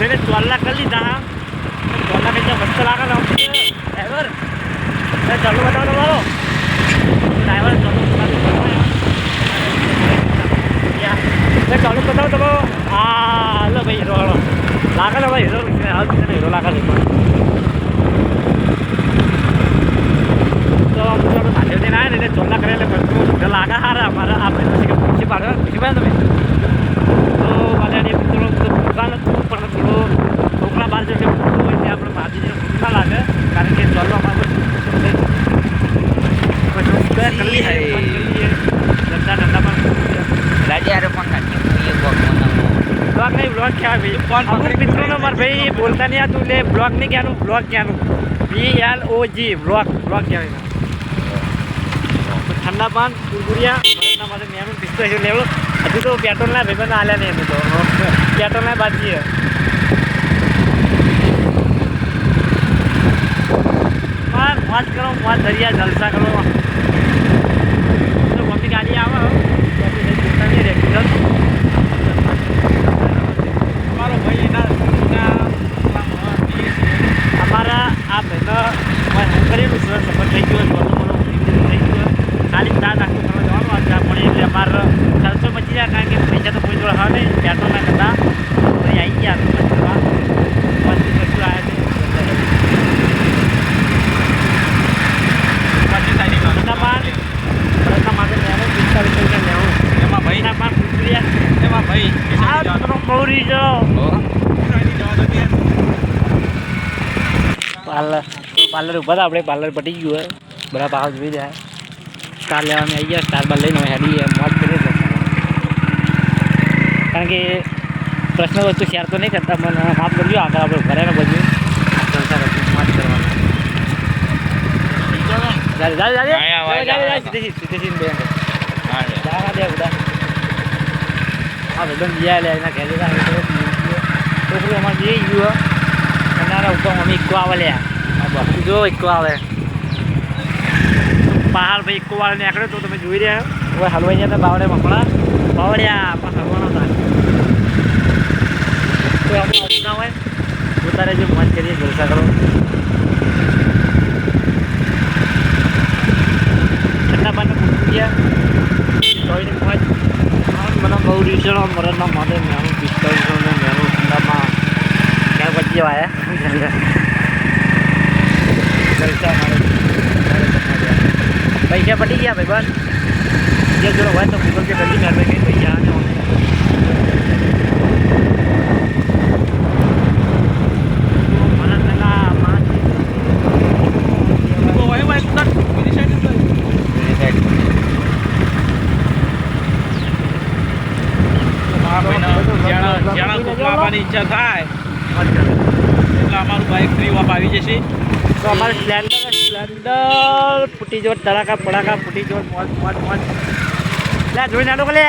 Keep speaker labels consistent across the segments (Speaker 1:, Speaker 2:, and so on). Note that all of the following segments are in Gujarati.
Speaker 1: પેલે ચોલ્લા કરી લીધા, હા. ચોલ્લા કરી મસ્ત લાગે ને ડ્રાઈવર ચાલુ બતાવો તમારો ડ્રાઈવર ચાલુ ચાલુ બતાવો તમારો હા, લો ભાઈ, હીરો વાળો. લાગે ને ભાઈ, હીરો હીરો લાગે છે. તો લોકો સાથે થઈને આવે ને એટલે ચોલ્લા કરે એટલે લાગે હારા અમારા આ ભાઈ પછી પૂછી પાડો પૂછી પાડો તમે તો મિત્રો દુકાન હતું પણ થોડો છોકરા બહાર જશે મોટું હોય ત્યાં આપણે બહાર જઈને ભૂખ ના લાગે કારણ કે ચાલો અમારે કરવી છે ઠંડા ઠંડામાં
Speaker 2: રાજા રે પણ કાઢી એ બોક બનાવો
Speaker 1: બ્લોગ નહીં બ્લોગ ક્યાં ભાઈ અમુક મિત્રોનો મારે ભાઈ બોલતા નહીં આવતું એટલે બ્લોગ નહીં ક્યાંનું? Blog ક્યાંનું? B L O G blog blog કહેવાય ઠંડા પાન કુરકુરિયા ભરતના માટે મેનું પિસ્તો છે લેવડો. હજુ તો પેટ્રોલના ભાઈબંધ આલ્યા નહીં હજુ તો. પેટ્રોલના હા મોજ કરો મોજ દરિયા જલસા કરો તો મમ્મી ગાડી આવે હો. ત્યાંથી જઈ જોતા નહીં રેગ્યુલર
Speaker 3: મારો ભાઈ એના એના
Speaker 1: અમારા આ ભાઈનો હું કરેલું છે સફર થઈ ગયો છે મોટો મોટો થઈ ગયો ખાલી ચાર નાખતું કરવા જવાનું આજે અમારે ખર્ચો બચી જાય કારણ કે પૈસા તો કોઈ જોડે હા નહીં. પેટ્રોલના કરતા. પછી આવી ગયા બચવા પછી કશું આવ્યા છો. પાર્લર પાર્લર ઉપર હતા આપણે પાર્લર પટી ગયું હોય. બધા ભાવ જોઈ જાય સ્ટાર અમે આવી ગયા સ્ટાર બાર લઈને હેડી મોજ કરીએ કારણ કે પ્રશ્ન વસ્તુ શેર તો નહીં કરતા મને માફ કરજો આગળ આપણે ભરે ને બધું કરશું મોજ કરવાના છોકરું અમારે જઈ ગયું એનારા ઉપર મમ્મી ઇક્કો આવે લે જો ઇક્કો આવે. પહાડ ભાઈ ઇક્કો વાળા નીકળ્યો તો તમે જોઈ રહ્યા હવે હલવાઈ ગયા હતા બાવડે મકડા બાવડ્યા પણ હલવાનો હતા. કોઈ આપણે ના હોય. પોતાને જે મન કરીએ જલસા કરો. ઠંડા પાણી પૂછી ગયા. તોયને મોજ. મને બહુ રીસણો મરણના માટે મેનું પિસ્તાળીસો ને મેનું ઠંડામાં. ક્યાં પછી આવ્યા? જલસા પૈસા પટી ગયા ભાઈ બસ જે જોડે હોય તો ગૂગલ પે કરી પૈસા પાંચ
Speaker 3: ભાઈ જ્યાં કોકલા ઈચ્છા થાય એટલે અમારું બાઇક ફ્રી વાપ આવી જશે
Speaker 1: તો અમારે સ્પ્લેન્ડર સ્પ્લેન્ડર ફૂટી જોડ તડાકા પડાકા ફૂટી જોડ મોજ મોજ મોજ. લે જોઈ નાડો કે લે?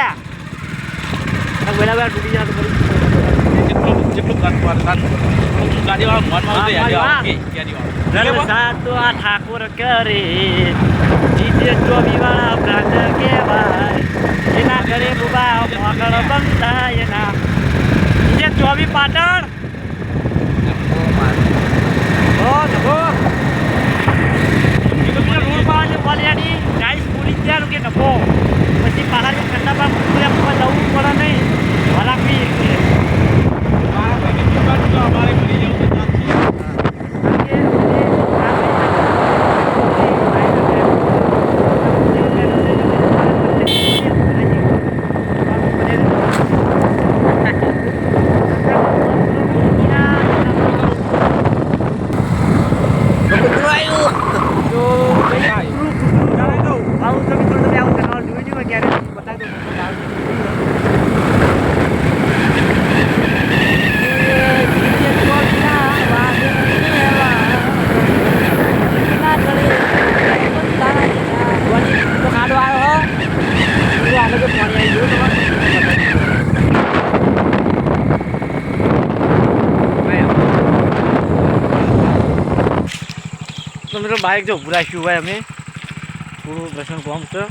Speaker 1: બાર ફૂટી જાય તો
Speaker 3: જેટલું ગાડીવાળો
Speaker 1: ઠાકોર કરે. જીજે ચોવી વાળા પ્રાંત કહેવાય. એના ઘરે બુબા મોકળ બંધાય એના જીજે ચોવી પાટણ
Speaker 2: ઓ મારે.
Speaker 1: હો ધબો કિલોમીટર રોડ પર આજે વાલિયાની ગાઈસ પૂરી ત્યાં કે નફો પછી પહાડ ઠંડા પર પૂરા પૂરા જવું પડે નહીં વરાપી
Speaker 3: મારા ભાઈને દુકાન તો અમારે ફરી જવું છે ત્યાંથી. તો મિત્રો બાઇક જો ઉભરાશ્યું હોય અમે. થોડું દર્શન ફોર્મ છે.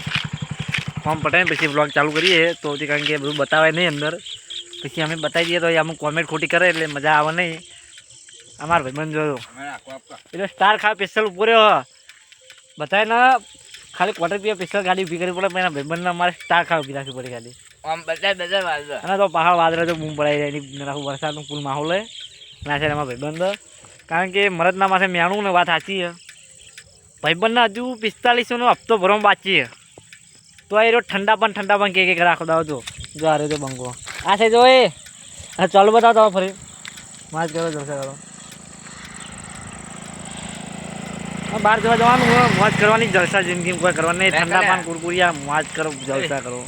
Speaker 3: ફોર્મ પટાવીને પછી બ્લોગ ચાલુ કરીએ. તો કારણ કે બધું બતાવાય નહીં અંદર.
Speaker 1: પછી અમે બતાવી દઈએ તો એ અમુક કોમેન્ટ ખોટી કરે એટલે મજા આવે નહીં. અમારા ભાઈબંધ જોયો. એટલે સ્ટાર ખા સ્પેશિયલ ઊભો રહ્યો. હ. બતાવે ને ખાલી ક્વાર્ટર પીએ સ્પેશિયલ ગાડી ઊભી કરવી પડે એના ભાઈબંધને અમારે સ્ટાર ખા ઊભી રાખવી પડે ખાલી
Speaker 2: આમ બધા બધા વાંધો
Speaker 1: અને તો પહાડ વાદળે તો બૂમ પડાઈ જાય એની રાખું વરસાદનું ફૂલ માહોલ હોય. ના છે એમાં ભાઈબંધ. કારણ કે મરદના માથે મેણું ને વાત સાચી છે. ભાઈબંધને હજુ પિસ્તાલીસોનો હપ્તો ભરવામાં બાકી છે. તો એ ઠંડા પણ ઠંડા પણ કે કે રાખો દાવ જો. જો આ રહ્યો તો બંકો આ છે જો એ. ચાલુ બતાવો તો ફરી. માજ કરો જલસા કરો બહાર જવા જવાનું મોજ કરવાની જલસા જિંદગી કોઈ કરવાની ઠંડા પાન કુરકુરિયા મોજ કરો જલસા કરો.